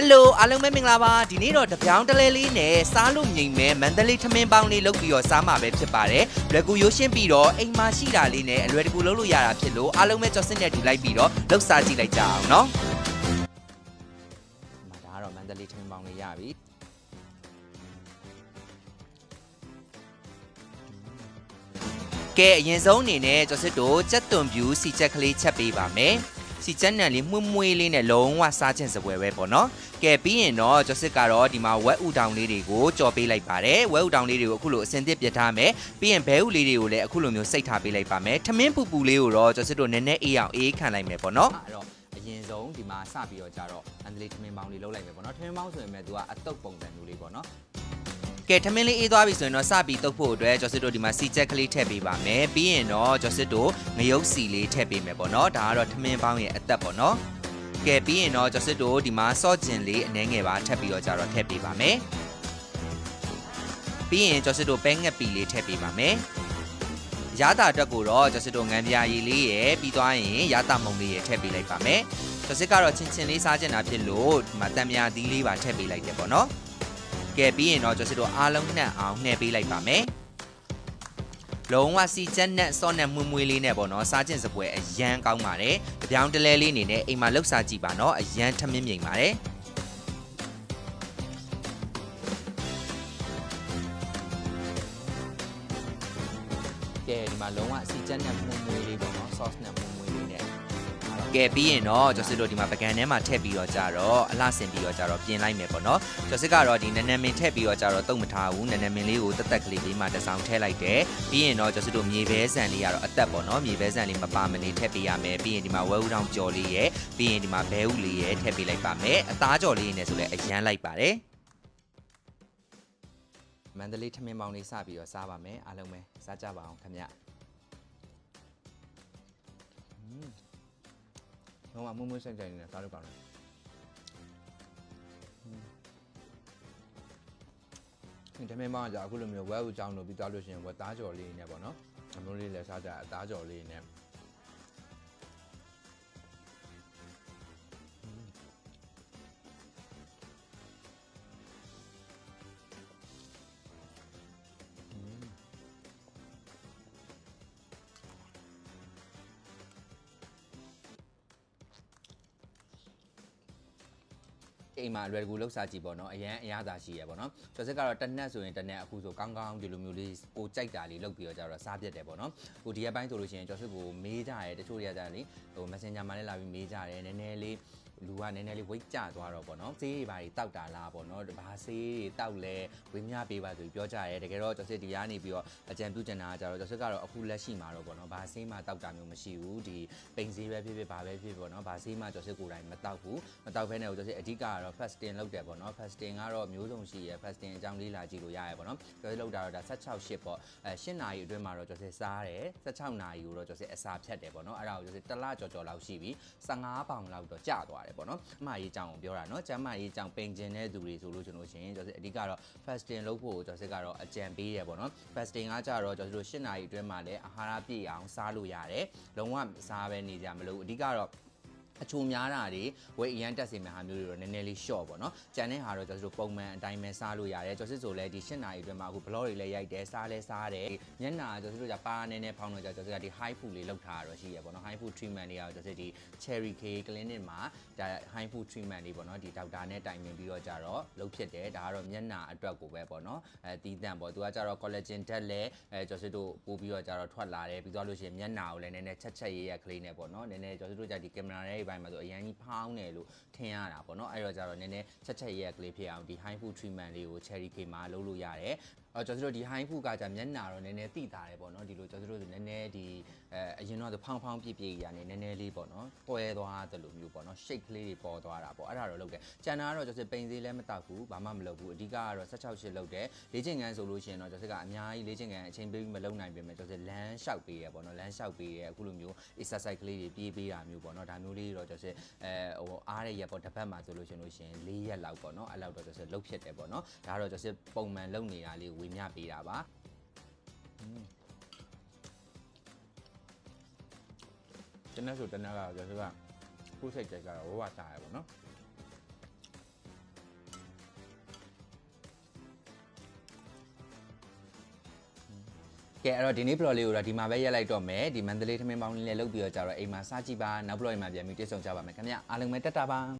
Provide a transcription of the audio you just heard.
ဟယ်လိုအားလုံးပဲမင်္ဂလာပါဒီနေ့တော့တပြောင်းတလဲလေးနဲ့စားလို့မြိန်မဲမန္တလေးထမင်းပေါင်းလေးလုပ်ပြီးတော့စားမှာပဲဖြစ်ပါတယ်လွယ်ကူရိုးရှင်းပြီးတော့အိမ်မှာရှိတာလေးနဲ့အလွယ်တကူလုပ်လို့ရတာဖြစ်လို့အားလုံးပဲကြော်စင်နဲ့တူလိုက်ပြီးတော့လုပ်စားကြည့်လိုက်ကြအောင်နော်ဒီမှာဒါကတော့မန္တလေးထမင်းပေါင်းလေးရပြီကဲအရင်ဆုံးအနေနဲ့ကျော်စစ်တို့ကြက်သွန်ပြူစီချက်ကလေးချက်ပေးပါမယ် စီချက်နံလေးမှုန့်မွေးလေးနဲ့လုံးဝစားခြင်းစပွဲပဲပေါ့နော်ကဲပြီးရင်တော့ကျော်စစ်ကတော့ဒီမှာဝက်ဥတောင်လေးတွေကိုကြော်ပေးလိုက်ပါတယ်ဝက်ဥတောင်လေးတွေကိုအခုလိုအစင်သစ်ပြတ်ထားမယ်ပြီးရင်ဘဲဥလေးတွေကိုလည်းအခုလိုမျိုးစိတ်ထားပေးလိုက်ပါမယ်ထမင်းပူပူလေးကိုတော့ကျော်စစ်တို့နည်းနည်းအေးအောင်အေးခံလိုက်မယ်ပေါ့နော်အဲ့တော့အရင်ဆုံးဒီမှာစပြီးတော့ကြတော့အန်ဒလေးထမင်းပေါင်းလေးလုပ်လိုက်မယ်ပေါ့နော်ထမင်းပေါင်းဆိုရင်မဲ့သူကအတုပ်ပုံစံမျိုးလေးပေါ့နော် ကဲထမင်းလေးအေးသွားပြီဆိုရင်တော့စပြီးတုပ်ဖို့အတွက်ကျော်စစ်တို့ဒီမှာစီချက်ကလေးထည့်ပေးပါမယ်ပြီးရင်တော့ကျော်စစ်တို့ငရုတ်စီလေးထည့်ပေးမယ်ပေါ့နော်ဒါကတော့ထမင်းပေါင်းရဲ့အသက်ပေါ့နော်ကဲပြီးရင်တော့ကျော်စစ်တို့ဒီမှာစော့ကျင်လေးအနှဲငယ်ပါထပ်ပြီးတော့ကြတော့ထည့်ပေးပါမယ်ပြီးရင်ကျော်စစ်တို့ပဲငက်ပီလေးထည့်ပေးပါမယ်ရတာအတွက်ကိုတော့ကျော်စစ်တို့ငံပြာရည်လေးရယ်ပြီးသွားရင်ရတာမုံလေးရယ်ထည့်ပေးလိုက်ပါမယ်ကျော်စစ်ကတော့ချင်းချင်းလေးစားကျင်တာဖြစ်လို့ဒီမှာတံမြာသီးလေးပါထည့်ပေးလိုက်တယ်ပေါ့နော် ကဲပြီးရင်တော့ကျော်စစ်တို့အားလုံးနှံ့အောင်နှဲပေးလိုက်ပါမယ်လုံးဝစီချက်နဲ့စော့နဲ့မွေးမွေးလေးနဲ့ပေါ့နော်စားကျင်စပွဲအရန်ကောင်းပါတယ်တပြောင်းတလဲလေးအနေနဲ့အိမ်မှာလှုပ်စားကြည့်ပါနော်အရန်ထမင်းမြိန်ပါတယ်ကဲဒီမှာလုံးဝစီချက်နဲ့မွေးမွေးလေးပေါ့နော် sauce နဲ့မွေးမွေးလေးနဲ့ ကဲပြီးရင်တော့ကျော်စစ်တို့ဒီမှာပကံထဲမှာထည့်ပြီးတော့ကြတော့အလှဆင်ပြီးတော့ကြတော့ပြင်လိုက်မယ်ပေါ့နော်ကျော်စစ်ကတော့ဒီနန်းနန်းမင်းထည့်ပြီးတော့ကြတော့တုံမထားဘူးနန်းနန်းမင်းလေးကိုတက်တက်ကလေးလေးမှတစ်ဆောင်ထည့်လိုက်တယ်ပြီးရင်တော့ကျော်စစ်တို့မြေဘဲဆန်လေးကတော့အသက်ပေါ့နော်မြေဘဲဆန်လေးမပါမနေထည့်ပေးရမယ်ပြီးရင်ဒီမှာဝဲဦးတောင်ကြော်လေးရယ်ပြီးရင်ဒီမှာဘဲဦးလေးရယ်ထည့်ပေးလိုက်ပါမယ်အသားကြော်လေးနဲ့ဆိုလဲအရန်လိုက်ပါတယ်မန္တလေးထမင်းပေါင်းလေးစပြီးတော့စားပါမယ်အားလုံးပဲစားကြပါအောင်ခင်ဗျ တော့မမွမွဆက်ကြနေတယ်စားလို့ကောင်းတယ်ဒီထမင်းပေါင်းကကြာအခုလိုမျိုးဝဲဦးကြောင်းလို့ပြီးသွားလို့ရှိရင်ဝက်သားကြော်လေးနဲ့ပေါ့နော်အမျိုးလေးလည်းစားကြအသားကြော်လေးနဲ့ အိမ်မှာအလွယ်တကူလှုပ်ရှားကြည့်ပေါ့နော်အရန်အရသာရှိရပေါ့နော်ကျော်စစ်ကတော့တစ်နက်ဆိုရင်တစ်နက်အခုဆိုကောင်းကောင်းဒီလိုမျိုးလေးကိုကြိုက်တာလေးလုပ်ပြီးတော့ကြတော့စားပြတ်တယ်ပေါ့နော်ဟိုဒီရက်ပိုင်းဆိုလို့ရှိရင်ကျော်စစ်ကိုမေးကြရဲတချို့တွေကကြတယ်လေဟို Messenger မှာလည်းလာပြီးမေးကြတယ်နည်းနည်းလေး လူကနည်းနည်းလေးဝိတ်ကျသွားတော့ပေါ့နော်ဆေးတွေဘာတွေတောက်တာလားပေါ့နော်ဘာဆေးတွေတောက်လဲဝင်းမြပေးပါဆိုပြီးပြောကြရဲတကယ်တော့ကျော်စစ်ဒီကနေပြီးတော့အကြံပြုချင်တာကကြတော့ကျော်စစ်ကတော့အခုလက်ရှိမှာတော့ပေါ့နော်ဘာဆေးမှတောက်တာမျိုးမရှိဘူးဒီပိန်ဆေးပဲဖြစ်ဖြစ်ဘာပဲဖြစ်ဖြစ်ပေါ့နော်ဘာဆေးမှကျော်စစ်ကိုယ်တိုင်မတောက်ဘူးမတောက်ဘဲနဲ့ကျော်စစ်အဓိကကတော့ fasting လုပ်တယ်ပေါ့နော် fasting ကတော့မျိုးစုံရှိရယ် fasting အကြောင်းလေးလာကြည့်လို့ရရယ်ပေါ့နော်ကျော်စစ်လုပ်တာတော့ဒါ16ရှစ်ပေါ့အဲ8နာရီအတွင်းမှာတော့ကျော်စစ်စားတယ်16နာရီကိုတော့ကျော်စစ်အစာဖြတ်တယ်ပေါ့နော်အဲ့ဒါကိုကျော်စစ်တစ်လကြော်ကြော်လောက်ရှိပြီ15ပေါင်လောက်တော့ကျသွားတယ်ပေါ့နော်အမရေးကြောင်ကိုပြောတာနော်ကျမ်းမရေးကြောင်ပိန်ကျင်တဲ့သူတွေဆိုလို့ကျွန်တော်ရှင်ကျော်စစ်အဓိကတော့ fasting လုပ်ဖို့ကျော်စစ်ကတော့အကြံပေးတယ်ပေါ့နော် fasting ကကြတော့ကျော်စစ်တို့8နာရီအတွင်းမှာလည်းအာဟာရပြည့်အောင်စားလို့ရတယ်လုံးဝစားပဲနေကြမလို့အဓိကတော့ အချိုများတာတွေဝေးအရန်တက်စီမဲ့ဟာမျိုးတွေတော့နည်းနည်းလေး short ပေါ့နော်။ကြံတဲ့ဟာတော့ကျွန်တော်တို့ပုံမှန်အတိုင်းပဲစားလို့ရတယ်။ကျွန်တော်စစ်ဆိုလဲဒီ၈နာရီအတွင်းမှာအခု blog တွေလည်းရိုက်တယ်စားလဲစားတယ်။ညနာကျွန်တော်တို့ကပါနည်းနည်းဖောင်းလို့ကြကျွန်တော်တို့ကဒီ high food လေးလောက်ထားရတော့ရှိရပေါ့နော်။ high food treatment တွေကတော့ကျွန်တော်တို့ဒီ cherry k clinic မှာဒါ high food treatment တွေပေါ့နော်ဒီဒေါက်တာနဲ့တိုင်ပင်ပြီးတော့ကြတော့လုပ်ဖြစ်တယ်။ဒါကတော့မျက်နှာအတွက်ကိုပဲပေါ့နော်။အဲတီးတန့်ပေါ့။သူကကြတော့ collagen ဓာတ်လည်းအဲကျွန်တော်တို့ပို့ပြီးတော့ကြတော့ထွက်လာတယ်ပြီးသွားလို့ရှိရင်မျက်နှာကိုလည်းနည်းနည်းချက်ချက်ရရကလေးနဲ့ပေါ့နော်။နည်းနည်းကျွန်တော်တို့ကြဒီကင်မရာရဲ့ဘက်မှာဆိုအရင်ကြီးဖောင်းတယ်လို့ထင်ရတာပေါ့နော်အဲ့တော့ကြတော့နည်းနည်းချက်ချက်ရက်ကလေးဖြစ်အောင်ဒီ high food treatment လေးကို cherry K မှာလုပ်လို့ရတယ်အော်ကျွန်တော်တို့ဒီ high food ကじゃမျက်နှာတော့နည်းနည်းတိတာတယ်ပေါ့နော်ဒီလိုကျွန်တော်တို့နည်းနည်းဒီအဲအရင်တော့ဖောင်းဖောင်းပြည့်ပြည့်ကြီးကနေနည်းနည်းလေးပေါ့နော်ပွဲသွားတယ်လို့မျိုးပေါ့နော် shape ကလေးတွေပေါ်သွားတာပေါ့အဲ့ဒါတော့လုပ်တယ်ကျန်တာကတော့ကျွန်တော်ပိန်သေးလည်းမတောက်ဘူးဘာမှမလုပ်ဘူးအဓိကကတော့16ရှစ်လုပ်တယ်လေ့ကျင့်ခန်းဆိုလို့ရှိရင်တော့ကျွန်တော်ကအများကြီးလေ့ကျင့်ခန်းအချိန်ပေးပြီးမလုပ်နိုင်ပြင်မဲ့ကျွန်တော်လမ်းလျှောက်ပေးရပေါ့နော်လမ်းလျှောက်ပေးရအခုလိုမျိုး exercise ကလေးတွေပြေးပေးတာမျိုးပေါ့နော်ဒါမျိုးလေးတော့ကျွန်တော်အဲဟိုအားရရက်ပေါ့တစ်ပတ်မှဆိုလို့ရှိရင်လို့ရှိရင်၄ရက်လောက်ပေါ့နော်အဲ့လောက်တော့ကျွန်တော်လှုပ်ဖြစ်တယ်ပေါ့နော်ဒါကတော့ကျွန်တော်ပုံမှန်လုပ်နေတာလေးဝေမျှပေးတာပါတနက်ဆိုတနက်ကကျွန်တော်ကခုစိတ်ကြိုက်ကြတာဝဝစားရပါတော့ကဲအဲ့တော့ဒီနေ့ blog လေးကိုတော့ဒီမှာပဲရက်လိုက်တော့မယ်ဒီမန္တလေးထမင်းပေါင်းလေးလည်းလုပ်ပြီးတော့ကြတော့အိမ်မှာစားကြည့်ပါနောက် blog အိမ်မှာပြန်ပြီးတွေ့ဆုံကြပါမယ်ခင်ဗျအားလုံးပဲတက်တာပါ